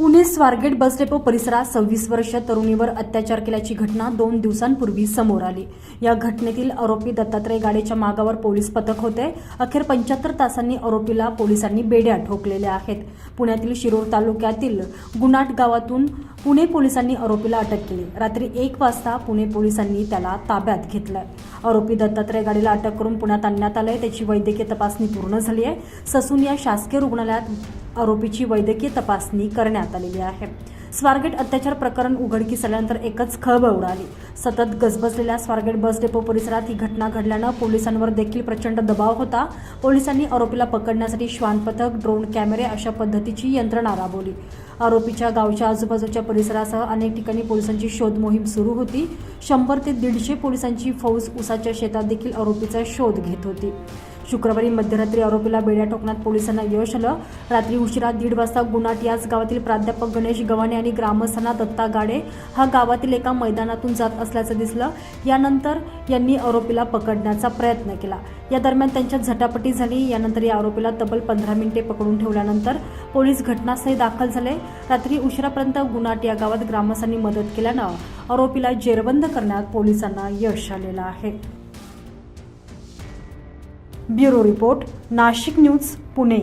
Pune Swargate bus depot परिसरात सव्वीस वर्ष तरुणीवर अत्याचार केल्याची घटना दोन दिवसांपूर्वी समोर आली. या घटनेतील आरोपी दत्तात्रय गाडेच्या मागावर पोलीस पथक होते. अखेर पंच्याहत्तर तासांनी आरोपीला पोलिसांनी बेड्या ठोकलेल्या आहेत. पुण्यातील शिरोळ तालुक्यातील गुणाट गावातून पुणे पोलिसांनी आरोपीला अटक केली. रात्री एक वाजता पुणे पोलिसांनी त्याला ताब्यात घेतलं आरोपी दत्तात्रय गाडीला अटक करून पुण्यात आणण्यात आलंय. त्याची वैद्यकीय तपासणी पूर्ण झाली आहे. ससून या शासकीय रुग्णालयात आरोपीची वैद्यकीय तपासणी करण्यात आलेली आहे. स्वारगेट अत्याचार प्रकरण उघडकीस आल्यानंतर एकच खळबळ उडाली. सतत गजबजलेल्या स्वारगेट बस डेपो परिसरात ही घटना घडल्यानं पोलिसांवर देखील प्रचंड दबाव होता. पोलिसांनी आरोपीला पकडण्यासाठी श्वान पथक ड्रोन कॅमेरे अशा पद्धतीची यंत्रणा राबवली. आरोपीच्या गावच्या आजूबाजूच्या परिसरासह अनेक ठिकाणी पोलिसांची शोध मोहीम सुरू होती. शंभर ते दीडशे पोलिसांची फौज उसाच्या शेतात देखील आरोपीचा शोध घेत होती. शुक्रवारी मध्यरात्री आरोपीला बेड्या ठोकण्यात पोलिसांना यश आलं. रात्री उशिरा दीड वाजता गुणाट याच गावातील प्राध्यापक गणेश गव्हाणे आणि ग्रामस्थांना दत्ता गाडे हा गावातील एका मैदानातून जात असल्याचं दिसलं. यानंतर यांनी आरोपीला पकडण्याचा प्रयत्न केला. या दरम्यान त्यांच्यात झटापटी झाली. यानंतर या आरोपीला तब्बल पंधरा मिनिटे पकडून ठेवल्यानंतर पोलीस घटनास्थळी दाखल झाले. रात्री उशिरापर्यंत गुणाट या गावात ग्रामस्थांनी मदत केल्यानं आरोपीला जेरबंद करण्यात पोलिसांना यश आलेलं आहे. Bureau report Nashik news Pune.